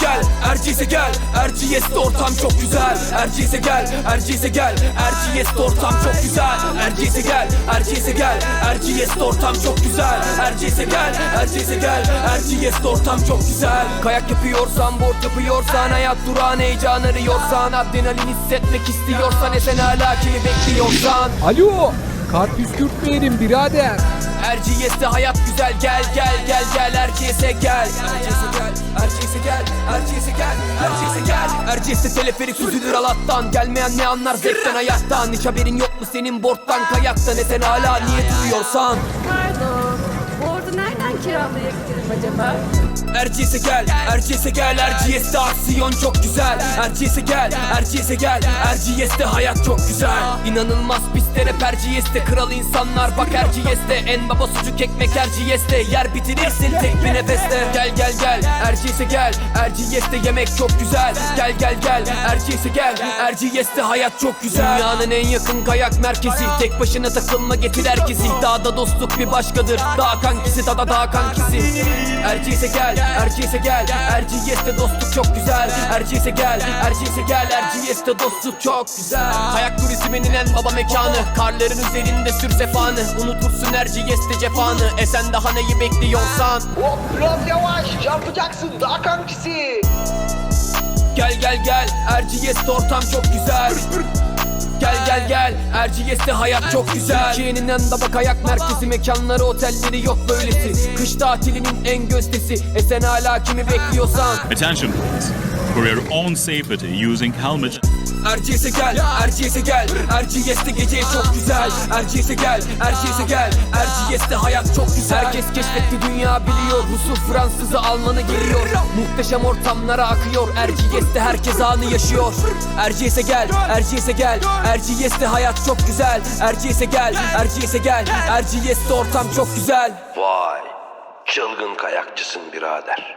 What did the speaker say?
Gel, Erciyes'e gel. Erciyes'te ortam çok güzel. Erciyes'e gel, Erciyes'e gel. Erciyes'te ortam çok güzel. Erciyes'e gel, Erciyes'e gel. Erciyes'te ortam çok güzel. Erciyes'e gel, Erciyes'e gel. Erciyes'te ortam çok güzel. Kayak yapıyorsan, board yapıyorsan Hayat durağın heyecan arıyorsan Adrenalin hissetmek istiyorsan Esen hala kimi bekliyorsan. Alo. Kart püskürtmeyelim birader. Erciyes'te hayat güzel. Gel gel gel gel. Erciyes'e gel. Erciyes'e gel Erciyes'e gel Erciyes'e gel Erciyes'e gel Erciyes'te teleferik süzülür alattan Gelmeyen ne anlar zevkten hayattan Hiç haberin yok mu senin borttan kayaktan E sen hala niye duruyorsan Pardon. Bu orada nereden kiralayabilirim acaba? Erciyes'e gel, Erciyes'e gel Erciyes'te aksiyon çok güzel. Erciyes'e gel, Erciyes'e gel Erciyes'te hayat çok güzel. İnanılmaz pistte rap Erciyes'te Kral insanlar bak Erciyes'te. En baba sucuk ekmek Erciyes'te Yer bitirirsin tek bir nefeste. Gel gel gel, Erciyes'e gel Erciyes'te yemek çok güzel. Gel gel gel, Erciyes'e gel Erciyes'te hayat çok güzel. Dünyanın en yakın kayak merkezi Tek başına takılma getir herkesi. Dağda dostluk bir başkadır Dağ kankisi dağda dağ kankisi. Erciyes'e gel, Erciyes'e gel. Erciyes'te dostluk çok güzel. Erciyes'e gel, Erciyes'e gel. Erciyes'te dostluk çok güzel. Kayak turizminin en baba mekanı. Karların üzerinde sür sefanı. Unutursun Erciyes'te cefanı. E sen daha neyi bekliyorsan. Hop biraz yavaş. Çarpacaksın. Daha kankisi. Gel gel gel. Erciyes'te ortam çok güzel Gel gel gel. Erciyes'te hayat çok güzel. Türkiye'nin en baba kayak merkezi Mekanları otelleri yok böylesi. Kış tatilinin en gözdesi E hala kimi bekliyorsan. Attention. please. For your own safety using helmet. Erciyes'e gel, Erciyes'e gel. Erciyes'te gece çok güzel. Erciyes'e gel, Erciyes'e gel. Erciyes'te hayat çok güzel. Herkes keşfetti dünya biliyor. Rus'u Fransız'ı Alman'ı geliyor Muhteşem ortamlara akıyor. Erciyes'te herkes anı yaşıyor. Erciyes'e gel, Erciyes'e gel. Erciyes'te hayat çok güzel. Erciyes'e gel, Erciyes'e gel. Erciyes'te ortam çok güzel. Vay, çılgın kayakçısın birader.